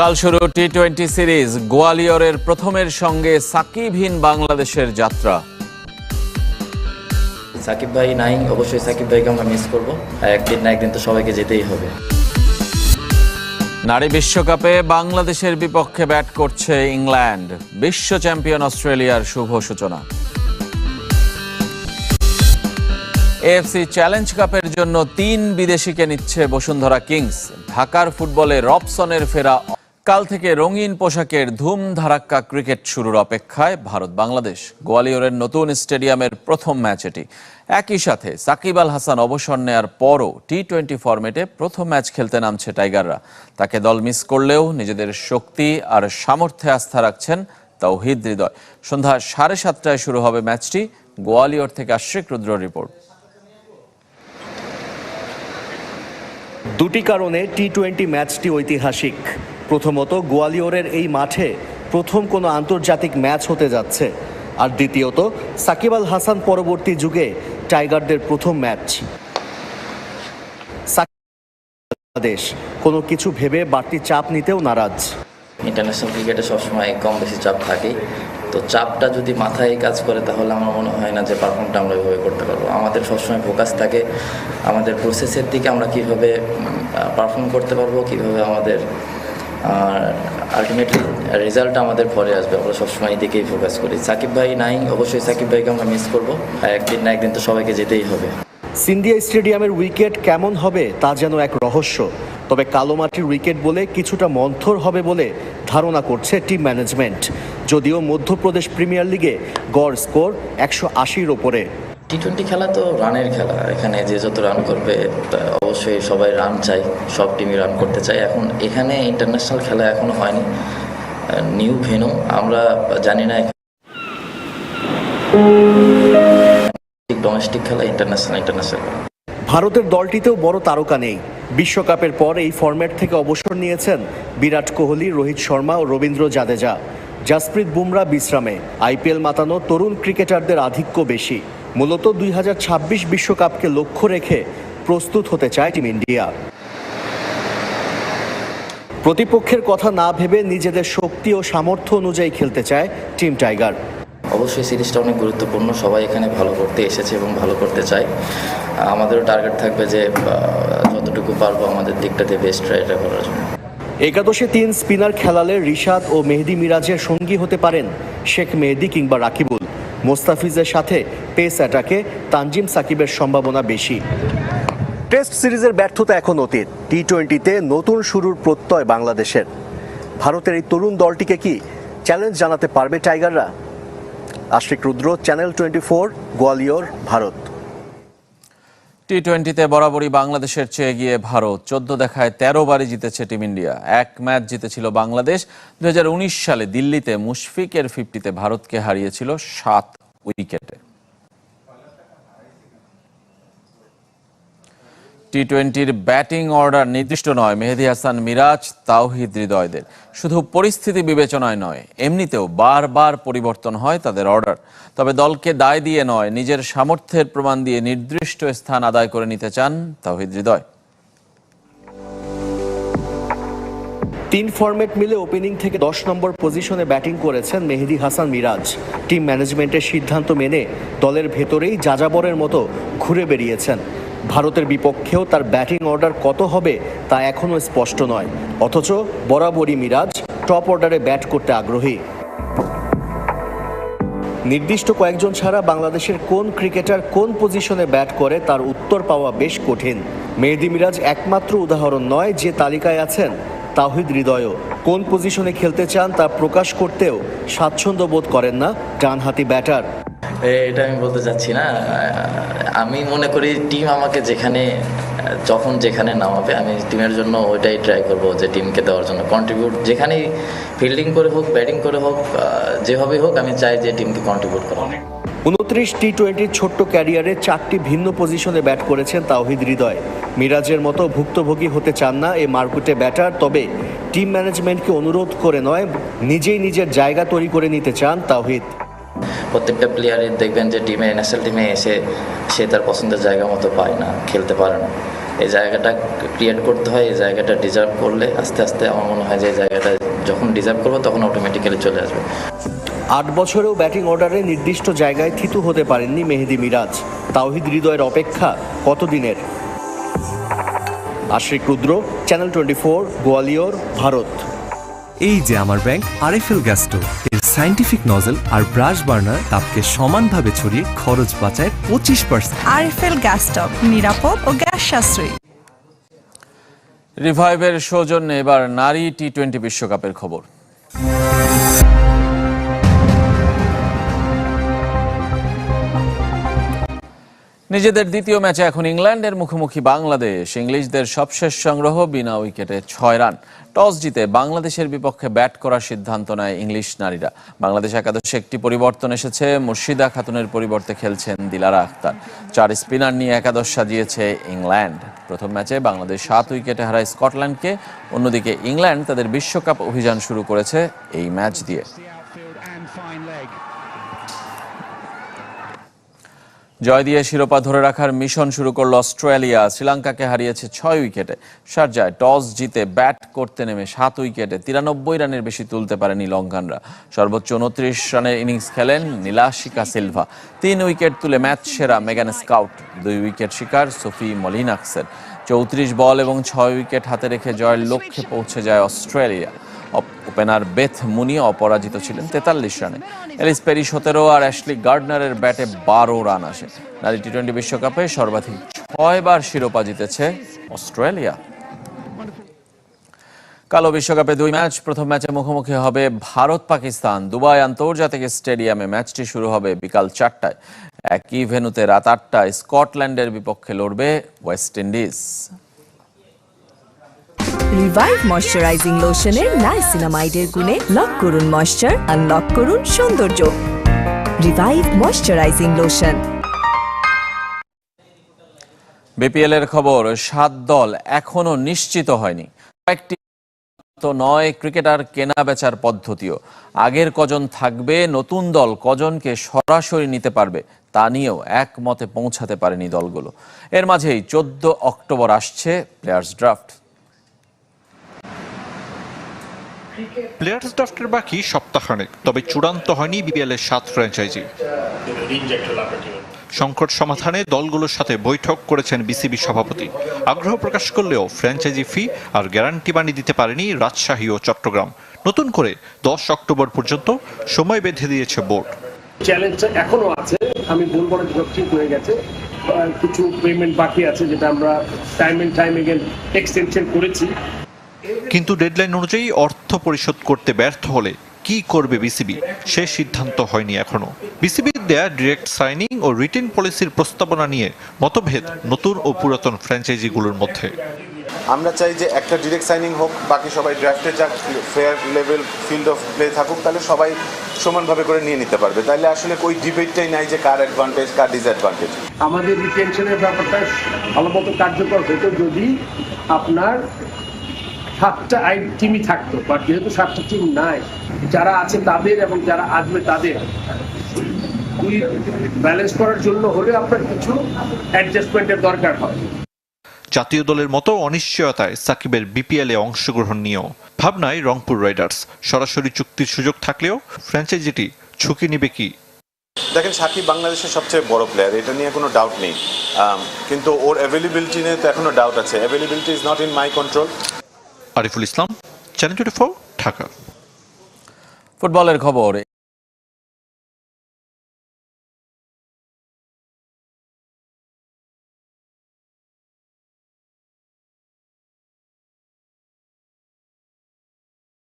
কাল শুরু T twenty series গোয়ালিয়রের প্রথমের সঙ্গে সাকিবহীন বাংলাদেশের যাত্রা। সাকিব ভাই নাই অবশ্যই সাকিব ভাইকে আমরা মিস করব। একদিন না একদিন তো সবাইকে যেতেই হবে। নারী বিশ্বকাপে বাংলাদেশের বিপক্ষে ব্যাট করছে ইংল্যান্ড। বিশ্ব চ্যাম্পিয়ন অস্ট্রেলিয়ার শুভ সূচনা। এএফসি চ্যালেঞ্জ কাপের জন্য তিন বিদেশিকে নিচ্ছে বসুন্ধরা কিংস। ঢাকার ফুটবলে রবসনের ফেরা কাল থেকে রঙিন পোশাকের ধুম ধারাক্কা ক্রিকেট শুরুর অপেক্ষায় ভারত বাংলাদেশ গোয়ালিয়রের নতুন স্টেডিয়ামের প্রথম ম্যাচ এটি। একই সাথে সাকিব আল হাসান অবসর নেয়ার পরও টি টোয়েন্টি ফরম্যাটে প্রথম ম্যাচ খেলতে নামছে টাইগাররা। তাকে দল মিস করলেও নিজেদের শক্তি আর সামর্থ্যে আস্থা রাখছেন তৌহিদ হৃদয়। সন্ধ্যা সাড়ে সাতটায় শুরু হবে ম্যাচটি। গোয়ালিয়র থেকে আশ্রিক রুদ্র রিপোর্ট। দুটি কারণে টি টোয়েন্টি ম্যাচটি ঐতিহাসিক। প্রথমত গোয়ালিয়রের এই মাঠে প্রথম কোনো আন্তর্জাতিক ম্যাচ হতে যাচ্ছে। আর দ্বিতীয়ত, সাকিব আল হাসান পরবর্তী যুগে টাইগারদের প্রথম ম্যাচ। বাংলাদেশ কোনো কিছু ভেবে বাড়তি চাপ নিতেও নারাজ। ইন্টারন্যাশনাল ক্রিকেটে সবসময় কম বেশি চাপ থাকেই তো চাপটা যদি মাথায় কাজ করে, তাহলে আমার মনে হয় না যে পারফর্মটা আমরা ওইভাবে করতে পারব। আমাদের সবসময় ফোকাস থাকে আমাদের প্রসেসের দিকে আমরা কীভাবে পারফর্ম করতে পারব, কীভাবে আমাদের আলটিমেটলি রেজাল্ট আমাদের পরে আসবে। আমরা সবসময় এই দিকেই ফোকাস করি। সাকিব ভাই নাই, অবশ্যই সাকিব ভাইকে আমরা মিস করব। একদিন না একদিন তো সবাইকে যেতেই হবে। সিন্ডিয়া স্টেডিয়ামের উইকেট কেমন হবে তা যেন এক রহস্য। তবে কালো মাটির উইকেট বলে কিছুটা মন্থর হবে বলে ধারণা করছে টিম ম্যানেজমেন্ট যদিও মধ্যপ্রদেশ প্রিমিয়ার লিগে গড় স্কোর একশো আশির ওপরে। টি টোয়েন্টি খেলা তো রানের খেলা। এখানে যে যত রান করবে অবশ্যই সবাই রান চাই, সব টিমই রান করতে চাই। এখন এখানে ইন্টারন্যাশনাল খেলা এখনও হয়নি। নিউ ভেনু আমরা জানি না ডোমেস্টিক খেলা ইন্টারন্যাশনাল ইন্টারন্যাশনাল ভারতের দলটিতেও বড় তারকা নেই। বিশ্বকাপের পর এই ফরম্যাট থেকে অবসর নিয়েছেন বিরাট কোহলি, রোহিত শর্মা ও রবীন্দ্র জাদেজা। জাসপ্রীত বুমরা বিশ্রামে। আইপিএল মাতানো তরুণ ক্রিকেটারদের আধিক্য বেশি। মূলত দুই বিশ্বকাপকে লক্ষ্য রেখে প্রস্তুত হতে চায় টিম ইন্ডিয়া। প্রতিপক্ষের কথা না ভেবে নিজেদের শক্তি ও সামর্থ্য অনুযায়ী খেলতে চায় টিম টাইগার। অবশ্যই সিরিজটা অনেক গুরুত্বপূর্ণ সবাই এখানে ভালো করতে এসেছে এবং ভালো করতে চায়। আমাদেরও টার্গেট থাকবে যে যতটুকু পারব আমাদের দিকটাতে বেস্ট ট্রাইটা করার জন্য। একাদশে তিন স্পিনার খেলালে রিশাদ ও মেহেদি মিরাজের সঙ্গী হতে পারেন শেখ মেহেদি কিংবা রাকিবুল। মোস্তাফিজের সাথে পেস অ্যাটাকে তানজিম সাকিবের সম্ভাবনা বেশি। টেস্ট সিরিজের ব্যর্থতা এখন অতীত। টি টোয়েন্টিতে নতুন শুরুর প্রত্যয় বাংলাদেশের। ভারতের এই তরুণ দলটিকে কি চ্যালেঞ্জ জানাতে পারবে টাইগাররা? Ashik Rudra, channel twenty four Gwalior, Bharat. T টোয়েন্টিতে বরাবরই বাংলাদেশের চেয়ে গিয়ে ভারত। চোদ্দ দেখায় তেরো বারই জিতেছে টিম ইন্ডিয়া। এক ম্যাচ জিতেছিল বাংলাদেশ। দুই হাজার উনিশ সালে দিল্লিতে মুশফিকের ফিফটিতে ভারতকে হারিয়েছিল সাত উইকেটে। টি টোয়েন্টির ব্যাটিং অর্ডার নির্দিষ্ট নয়। মেহেদি হাসান, মিরাজ, তাওহিদ হৃদয়দের। শুধু পরিস্থিতি বিবেচনায় নয়, এমনিতেও বারবার পরিবর্তন হয় তাদের অর্ডার। তবে দলকে দায় দিয়ে নয়, নিজের সামর্থ্যের প্রমাণ দিয়ে নির্দিষ্ট স্থান আদায় করে নিতে চান তাওহিদ হৃদয়। তিন ফরম্যাট মিলে ওপেনিং থেকে দশ নম্বর পজিশনে ব্যাটিং করেছেন মেহেদি হাসান, মিরাজ। টিম ম্যানেজমেন্টের সিদ্ধান্ত মেনে দলের ভেতরেই যাযাবরের মতো ঘুরে বেরিয়েছেন। ভারতের বিপক্ষেও তার ব্যাটিং অর্ডার কত হবে তা এখনও স্পষ্ট নয়। অথচ বরাবরই মিরাজ টপ অর্ডারে ব্যাট করতে আগ্রহী। নির্দিষ্ট কয়েকজন ছাড়া বাংলাদেশের কোন ক্রিকেটার কোন পজিশনে ব্যাট করে তার উত্তর পাওয়া বেশ কঠিন। মেহেদি মিরাজ একমাত্র উদাহরণ নয় যে তালিকায় আছেন তাহিদ হৃদয় কোন পজিশনে খেলতে চান তা প্রকাশ করতেও স্বাচ্ছন্দ্য বোধ করেন না ডানহাতি ব্যাটার। এটা আমি বলতে চাচ্ছি না। আমি মনে করি টিম আমাকে যেখানে, যখন যেখানে নামাবে, আমি টিমের জন্য ওইটাই ট্রাই করব যে টিমকে দেওয়ার জন্য। কন্ট্রিবিউট যেখানেই ফিল্ডিং করে হোক ব্যাটিং করে হোক যেভাবে হোক, আমি চাই যে টিমকে কন্ট্রিবিউট করা উনত্রিশ টি টোয়েন্টির ছোট্ট ক্যারিয়ারে চারটি ভিন্ন পজিশনে ব্যাট করেছেন তাওহিদ হৃদয়। মিরাজের মতো ভুক্তভোগী হতে চান না এ মার্কুটে ব্যাটার তবে টিম ম্যানেজমেন্টকে অনুরোধ করে নয়, নিজেই নিজের জায়গা তৈরি করে নিতে চান তাওহিদ। প্রত্যেকটা প্লেয়ারের দেখবেন যে টিমে ন্যাশনাল টিমে এসে সে তার পছন্দের জায়গা মতো পায় না খেলতে পারে না। এই জায়গাটা ক্রিয়েট করতে হয় এই জায়গাটা ডিজার্ভ করলে আস্তে আস্তে আমার মনে হয় যে এই জায়গাটা যখন ডিজার্ভ করব তখন অটোমেটিক্যালি চলে আসবে। আট বছরেও ব্যাটিং অর্ডারে নির্দিষ্ট জায়গায় থিতু হতে পারেননি মেহেদি মিরাজ। তাওহিদ হৃদয়ের অপেক্ষা কতদিনের? Ashik Rudra channel twenty four Gwalior Bharat. এই যে আমার ব্যাংক আরএফএল গ্যাস স্টোভ এর সাইন্টিফিক নজল আর ব্রাশ বার্নার তাপকে সমানভাবে ছড়িয়ে খরচ বাঁচায় পঁচিশ পার্সেন্ট আরএফএল গ্যাস স্টপ নিরাপদ ও গ্যাস সাশ্রয়ী। রিভাইভের সৌজন্যে এবার নারী টি টোয়েন্টি বিশ্বকাপের খবর। নিজেদের দ্বিতীয় ম্যাচে এখন ইংল্যান্ডের মুখোমুখি বাংলাদেশ। ইংলিশদের সবশেষ সংগ্রহ বিনা উইকেটে ছয় রান। টস জিতে বাংলাদেশের বিপক্ষে ব্যাট করার সিদ্ধান্ত নেয় ইংলিশ নারীরা। বাংলাদেশ একাদশে একটি পরিবর্তন এসেছে। মুর্শিদা খাতুনের পরিবর্তে খেলছেন দিলারা আক্তার চার স্পিনার নিয়ে একাদশ সাজিয়েছে ইংল্যান্ড। প্রথম ম্যাচে বাংলাদেশ সাত উইকেটে হারায় স্কটল্যান্ডকে। অন্যদিকে ইংল্যান্ড তাদের বিশ্বকাপ অভিযান শুরু করেছে এই ম্যাচ দিয়ে। জয় দিয়ে শিরোপা ধরে রাখার মিশন শুরু করল অস্ট্রেলিয়া। শ্রীলঙ্কাকে হারিয়েছে ছয় উইকেটে। শারজায় টস জিতে ব্যাট করতে নেমে সাত উইকেটে তিরানব্বই রানের বেশি তুলতে পারেনি লঙ্কানরা। সর্বোচ্চ উনত্রিশ রানের ইনিংস খেলেন নীলাশিকা সিলভা। তিন উইকেট তুলে ম্যাচ সেরা মেগান স্কাউট। দুই উইকেট শিকার সোফি মলিনাক্সের। চৌত্রিশ বল এবং ছয় উইকেট হাতে রেখে জয়ের লক্ষ্যে পৌঁছে যায় অস্ট্রেলিয়া। ওপেনার বেথ মুনি অপরাজিত ছিলেন তেতাল্লিশ রানে। এলিস পেরি সতেরো আর অ্যাশলি গার্ডনারের ব্যাটে বারো রান আসে। নারী টি টোয়েন্টি বিশ্বকাপে সর্বাধিক ছয়বার শিরোপা জিতেছে অস্ট্রেলিয়া। কালো বিশ্বকাপে দুই ম্যাচ, প্রথম ম্যাচে মুখোমুখি হবে ভারত পাকিস্তান। দুবাই আন্তর্জাতিক স্টেডিয়ামে ম্যাচটি শুরু হবে বিকাল চারটায়। একই ভেন্যুতে রাত আটটায় স্কটল্যান্ডের বিপক্ষে লড়বে ওয়েস্ট ইন্ডিজ। রিভাইভ ময়শ্চারাইজিং লোশনের নাইসিনামাইডের গুণে লক করুন ময়শ্চার আনলক করুন সৌন্দর্য। রিভাইভ ময়শ্চারাইজিং লোশন বিপিএল এর খবর, সাত দল এখনও নিশ্চিত হয়নি। কয়েকটি নয় ক্রিকেটার কেনা বেচার পদ্ধতিও। আগের কজন থাকবে, নতুন দল কজনকে সরাসরি নিতে পারবে, তা নিয়েও একমতে পৌঁছাতে পারেনি দলগুলো। এর মাঝেই চোদ্দ অক্টোবর আসছে প্লেয়ার্স ড্রাফট। প্লেয়ার্স ড্রাফটের বাকি সপ্তাহখানেক, তবে চূড়ান্ত হয়নি বিপিএল এর সাত ফ্র্যাঞ্চাইজি সংকট সমাধানে দলগুলোর সাথে বৈঠক করেছেন বিসিবি সভাপতি। আগ্রহ প্রকাশ করলেও ফ্র্যাঞ্চাইজি ফি আর গ্যারান্টি মানি দিতে পারেনি রাজশাহী ও চট্টগ্রাম। নতুন করে দশ অক্টোবর পর্যন্ত সময় বেঁধে দিয়েছে বোর্ড। চ্যালেঞ্জটা এখনও আছে, আমি বলব না ঠিক হয়ে গেছে। কিছু পেমেন্ট বাকি আছে, যেটা আমরা time and time again extension করেছি। কিন্তু ডেডলাইন অনুযায়ী অর্থ পরিশোধ করতে ব্যর্থ হলে কি করবে বিসিবি সে সিদ্ধান্ত হয়নি এখনও। বিসিবির দেয়া ডিরেক্ট সাইনিং ও রিটেন পলিসির প্রস্তাবনা নিয়ে মতভেদ নতুন ও পুরাতন ফ্র্যাঞ্চাইজিগুলোর মধ্যে। আমরা চাই যে একটা ডিরেক্ট সাইনিং হোক বাকি সবাই ড্রাফটে যাক fair level field of play থাকুক তাহলে সবাই সমানভাবে করে নিয়ে নিতে পারবে। তাহলে আসলে ওই ডিবেটটাই নাই যে কার অ্যাডভান্টেজ কার ডিসঅ্যাডভান্টেজ আমাদের রিটেনশনের ব্যাপারটা ভালো মতো কার্যকর হতো যদি আপনার সাতটা আই টিমই থাকতো বাট যেহেতু সাতটা টিম নাই যারা আছে তাদের এবং যারা আসবে তাদের। দুই ব্যালেন্স করার জন্য হলে আপনার কিছু অ্যাডজাস্টমেন্টের দরকার হয়। জাতীয় দলের মতো অনিশ্চয়তায় সাকিবের বিপিএল এ অংশগ্রহণ নিয়েও ভাবনায় রংপুর রাইডার্স। সরাসরি চুক্তির সুযোগ থাকলেও ফ্র্যাঞ্চাইজিটি ঝুঁকি নিবে কি? দেখেন সাকিব বাংলাদেশের সবচেয়ে বড় প্লেয়ার এটা নিয়ে কোনো ডাউট নেই। কিন্তু ওর অ্যাভেলেবিলিটি নিয়ে তো এখনও ডাউট আছে। Availability is not in my control Ariful Islam channel twenty four Dhaka ফুটবলের খবর